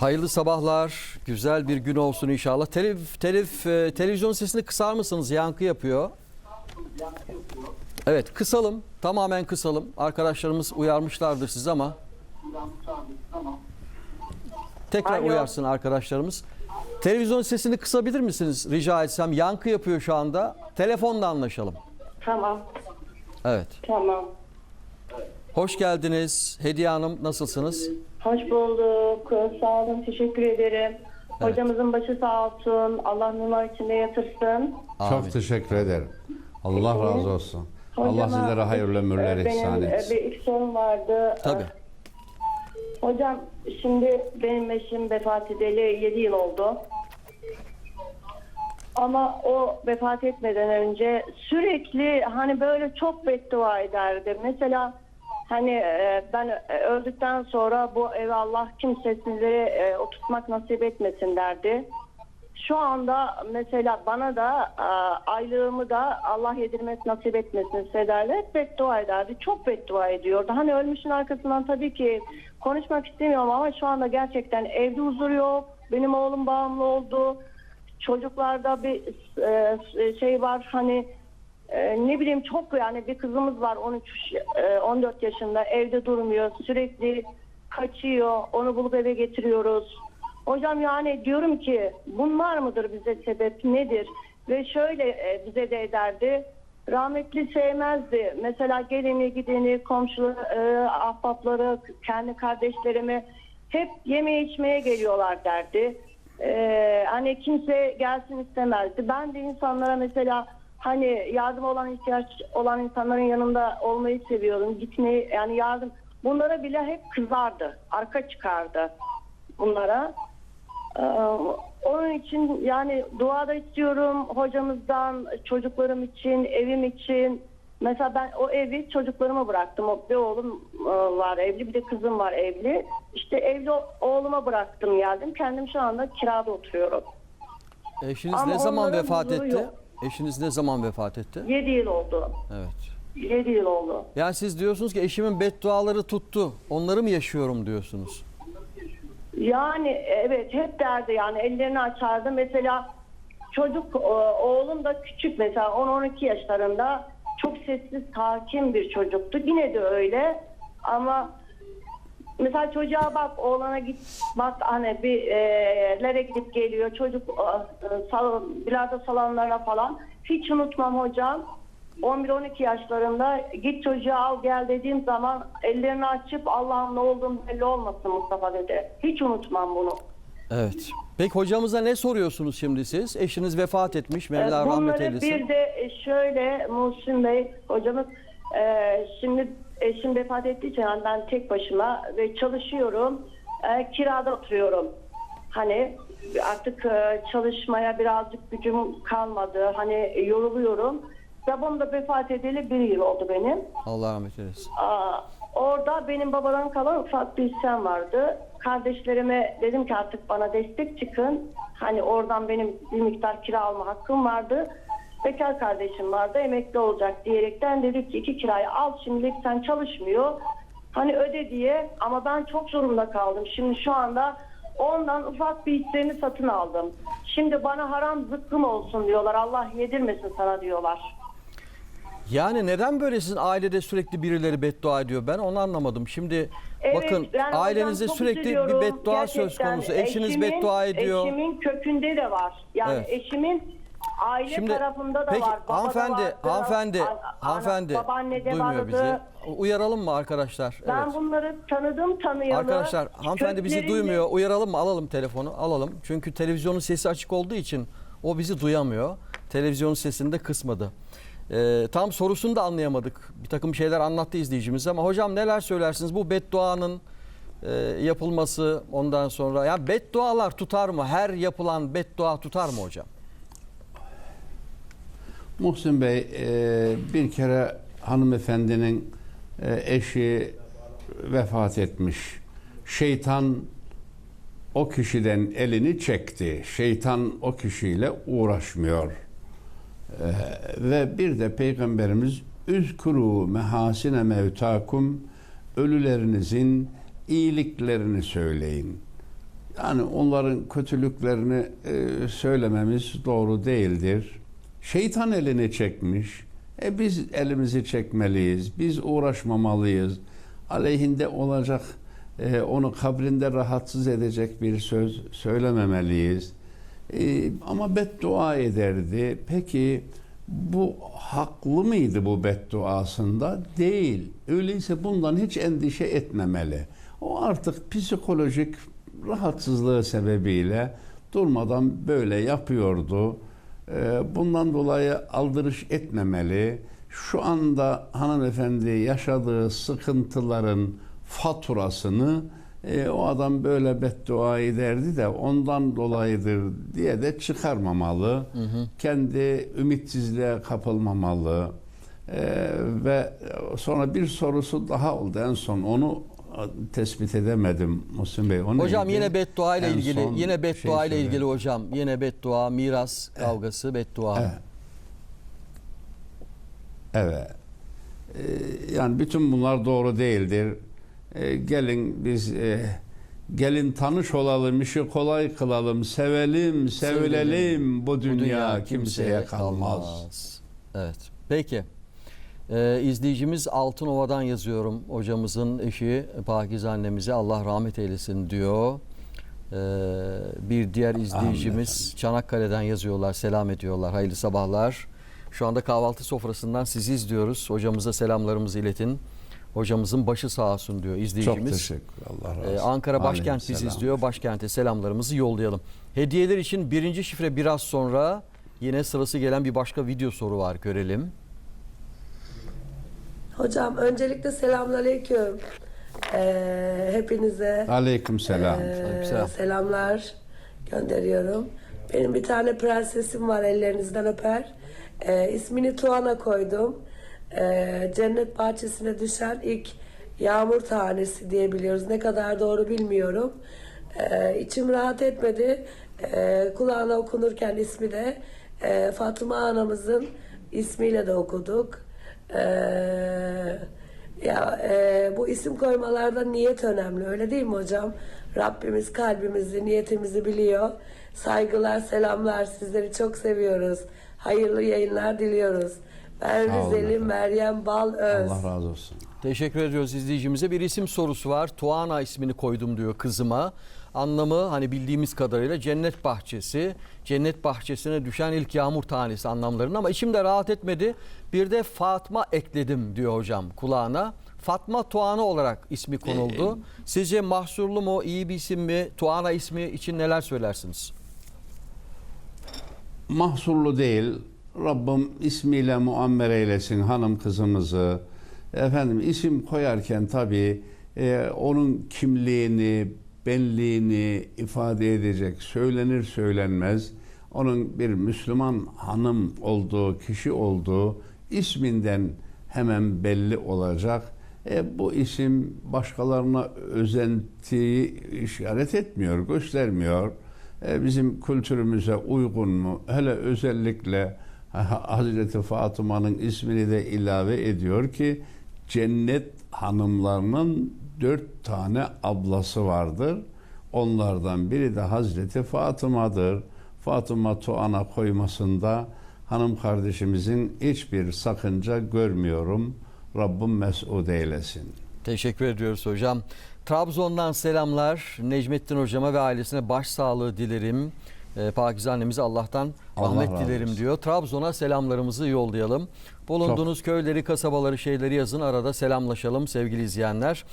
Hayırlı sabahlar. Güzel bir gün olsun inşallah. Telif, telif, e, televizyon sesini kısar mısınız? Yankı yapıyor. Evet kısalım. Tamamen kısalım. Arkadaşlarımız uyarmışlardır siz ama. Tekrar Alo. uyarsın arkadaşlarımız. Televizyon sesini kısabilir misiniz rica etsem? Yankı yapıyor şu anda. Telefonla anlaşalım. Tamam, Evet. tamam. Hoş geldiniz. Hediye Hanım nasılsınız? Hoş bulduk. Sağ olun, teşekkür ederim. Hocamızın başı sağ olsun. Allah numara içinde yatırsın. Amin. Çok teşekkür ederim. Allah razı olsun. Allah Hocama, sizlere hayırlı ömürler e, ihsan Benim e, etsin. bir ilk sorum vardı. Tabii. E, Hocam şimdi benim eşim vefat edeli 7 yıl oldu. Ama o vefat etmeden önce sürekli hani böyle çok beddua ederdi. Mesela hani e, ben e, öldükten sonra bu evi Allah kimsesizleri e, oturtmak nasip etmesin derdi. Şu anda mesela bana da e, aylığımı da Allah yedirmek nasip etmesin istederler. Hep beddua ederdi. Çok beddua ediyordu. Hani ölmüşün arkasından tabii ki konuşmak istemiyorum ama şu anda gerçekten evde huzur yok. Benim oğlum bağımlı oldu. Çocuklarda bir e, şey var hani e, ne bileyim çok yani bir kızımız var 13 e, 14 yaşında evde durmuyor. Sürekli kaçıyor. Onu bulup eve getiriyoruz. Hocam yani diyorum ki bunlar mıdır bize sebep nedir? Ve şöyle e, bize de ederdi. Rahmetli sevmezdi. Mesela gelini gideni, komşuları, e, ahbapları, kendi kardeşlerimi hep yeme içmeye geliyorlar derdi. E, hani kimse gelsin istemezdi. Ben de insanlara mesela hani yardım olan ihtiyaç olan insanların yanında olmayı seviyorum. Gitmeyi yani yardım bunlara bile hep kızardı. Arka çıkardı bunlara. Ee, onun için yani duada istiyorum hocamızdan, çocuklarım için, evim için. Mesela ben o evi çocuklarıma bıraktım. O bir oğlum e, var evli, bir de kızım var evli. İşte evli oğluma bıraktım geldim. Kendim şu anda kirada oturuyorum. Eşiniz Ama ne zaman vefat etti? yok. Eşiniz ne zaman vefat etti? 7 yıl oldu. Evet. 7 yıl oldu. Yani siz diyorsunuz ki eşimin bedduaları tuttu. Onları mı yaşıyorum diyorsunuz? Yani evet hep derdi yani ellerini açardı. Mesela çocuk e, oğlum da küçük mesela 10-12 yaşlarında çok sessiz sakin bir çocuktu. Yine de öyle ama mesela çocuğa bak oğlana git bak hani bir e, lere gidip geliyor çocuk e, e, salon, bilardo salonlarına falan hiç unutmam hocam 11-12 yaşlarında git çocuğu al gel dediğim zaman ellerini açıp Allah'ım ne olduğum belli olmasın Mustafa dedi. Hiç unutmam bunu. Evet. Peki hocamıza ne soruyorsunuz şimdi siz? Eşiniz vefat etmiş. Ee, Mevla rahmet Bunları eylesin. bir de şöyle Muhsin Bey hocamız e, şimdi eşim vefat ettiği için yani ben tek başıma ve çalışıyorum. E, kirada oturuyorum. Hani artık e, çalışmaya birazcık gücüm kalmadı. Hani yoruluyorum. Babam da vefat edeli bir yıl oldu benim. Allah rahmet eylesin. Aa, orada benim babadan kalan ufak bir hissem vardı. Kardeşlerime dedim ki artık bana destek çıkın. Hani oradan benim bir miktar kira alma hakkım vardı. Bekar kardeşim vardı emekli olacak diyerekten dedik ki iki kirayı al şimdilik sen çalışmıyor. Hani öde diye ama ben çok zorunda kaldım. Şimdi şu anda ondan ufak bir hissemi satın aldım. Şimdi bana haram zıkkım olsun diyorlar. Allah yedirmesin sana diyorlar. Yani neden böyle sizin ailede sürekli birileri beddua ediyor? Ben onu anlamadım. Şimdi Evet, bakın ailenizde çok sürekli bir beddua söz Gerçekten konusu. Eşiniz eşimin- beddua ediyor. Eşimin kökünde de var. Yani Evet. eşimin aile Şimdi tarafında da peki var. babada hanımefendi, vardı, hanımefendi, ana- hanımefendi duymuyor vardı. bizi. Uyaralım mı arkadaşlar? Ben evet. bunları tanıdım tanıyalı. Arkadaşlar hanımefendi bizi Köklerinde- duymuyor. Uyaralım mı? Alalım telefonu. Alalım. Çünkü televizyonun sesi açık olduğu için o bizi duyamıyor. Televizyonun sesini de kısmadı. Ee, tam sorusunu da anlayamadık. Bir takım şeyler anlattı izleyicimiz ama hocam neler söylersiniz? Bu bedduanın e, yapılması ondan sonra. Ya beddualar tutar mı? Her yapılan beddua tutar mı hocam? Muhsin Bey e, bir kere hanımefendinin e, eşi vefat etmiş. Şeytan o kişiden elini çekti. Şeytan o kişiyle uğraşmıyor. E, ve bir de Peygamberimiz üzkuru mehasine mevtakum ölülerinizin iyiliklerini söyleyin. Yani onların kötülüklerini söylememiz doğru değildir. Şeytan elini çekmiş. E biz elimizi çekmeliyiz. Biz uğraşmamalıyız. Aleyhinde olacak, e, onu kabrinde rahatsız edecek bir söz söylememeliyiz. E, ama beddua ederdi. Peki bu haklı mıydı bu bedduasında? Değil. Öyleyse bundan hiç endişe etmemeli. O artık psikolojik rahatsızlığı sebebiyle durmadan böyle yapıyordu. Ee, Bundan dolayı aldırış etmemeli. Şu anda hanımefendi yaşadığı sıkıntıların faturasını e, o adam böyle beddua ederdi de ondan dolayıdır diye de çıkarmamalı. Kendi ümitsizliğe kapılmamalı. Ee, ve sonra bir sorusu daha oldu en son onu tespit edemedim Muhsin Bey. O Hocam yine beddua ile ilgili yine beddua şey ile ilgili hocam. Yine beddua, miras kavgası, beddua. Evet. Evet. Ee, yani bütün bunlar doğru değildir. Ee, gelin biz e, gelin tanış olalım, işi kolay kılalım, sevelim, sevilelim. Bu dünya, kimseye kalmaz. Evet. Peki. Ee, izleyicimiz Altınova'dan yazıyorum. Hocamızın eşi Pakize annemize Allah rahmet eylesin diyor. Ee, bir diğer izleyicimiz Çanakkale'den yazıyorlar, selam ediyorlar. Hayırlı sabahlar. Şu anda kahvaltı sofrasından sizi izliyoruz. Hocamıza selamlarımızı iletin. Hocamızın başı sağ olsun diyor Çok izleyicimiz. teşekkür Allah razı Ee, olsun. Ankara başkent bizi izliyor. Başkente selamlarımızı yollayalım. Hediyeler için birinci şifre biraz sonra yine sırası gelen bir başka video soru var görelim. Hocam öncelikle selamünaleyküm. Ee, hepinize Aleyküm selam. ee, Aleykümselam. selamlar gönderiyorum. Benim bir tane prensesim var ellerinizden öper. Ee, ismini Tuana koydum. Ee, cennet bahçesine düşen ilk yağmur tanesi diyebiliyoruz. Ne kadar doğru bilmiyorum. Ee, içim rahat etmedi. Ee, kulağına okunurken ismi de e, Fatıma anamızın ismiyle de okuduk. Ee, ya e, bu isim koymalarda niyet önemli öyle değil mi hocam? Rabbimiz kalbimizi, niyetimizi biliyor. Saygılar, selamlar. Sizleri çok seviyoruz. Hayırlı yayınlar diliyoruz. Ben Sağ olun Rizeli efendim. Meryem Bal Öz. Allah razı olsun. Teşekkür ediyoruz izleyicimize. Bir isim sorusu var. Tuana ismini koydum diyor kızıma. Anlamı hani bildiğimiz kadarıyla cennet bahçesi. Cennet bahçesine düşen ilk yağmur tanesi anlamlarında ama içimde rahat etmedi. Bir de Fatma ekledim diyor hocam kulağına. Fatma Tuana olarak ismi konuldu. Sizce mahsurlu mu, iyi bir isim mi? Tuana ismi için neler söylersiniz? mahsurlu değil. Rabbim ismiyle muammer eylesin hanım kızımızı. Efendim isim koyarken tabii e, onun kimliğini, benliğini ifade edecek söylenir söylenmez onun bir Müslüman hanım olduğu, kişi olduğu isminden hemen belli olacak. E, bu isim başkalarına özentiyi işaret etmiyor, göstermiyor. E, bizim kültürümüze uygun mu? Hele özellikle Hazreti Fatıma'nın ismini de ilave ediyor ki cennet hanımlarının dört tane ablası vardır. Onlardan biri de Hazreti Fatıma'dır. Fatıma Tuan'a koymasında hanım kardeşimizin hiçbir sakınca görmüyorum. Rabbim mes'ud eylesin. Teşekkür ediyoruz hocam. Trabzon'dan selamlar. Necmettin hocama ve ailesine başsağlığı dilerim. Ee, Pakize annemize Allah'tan Allah rahmet dilerim diyor. Trabzon'a selamlarımızı yollayalım. Bulunduğunuz köyleri, kasabaları, şeyleri yazın. Arada selamlaşalım sevgili izleyenler.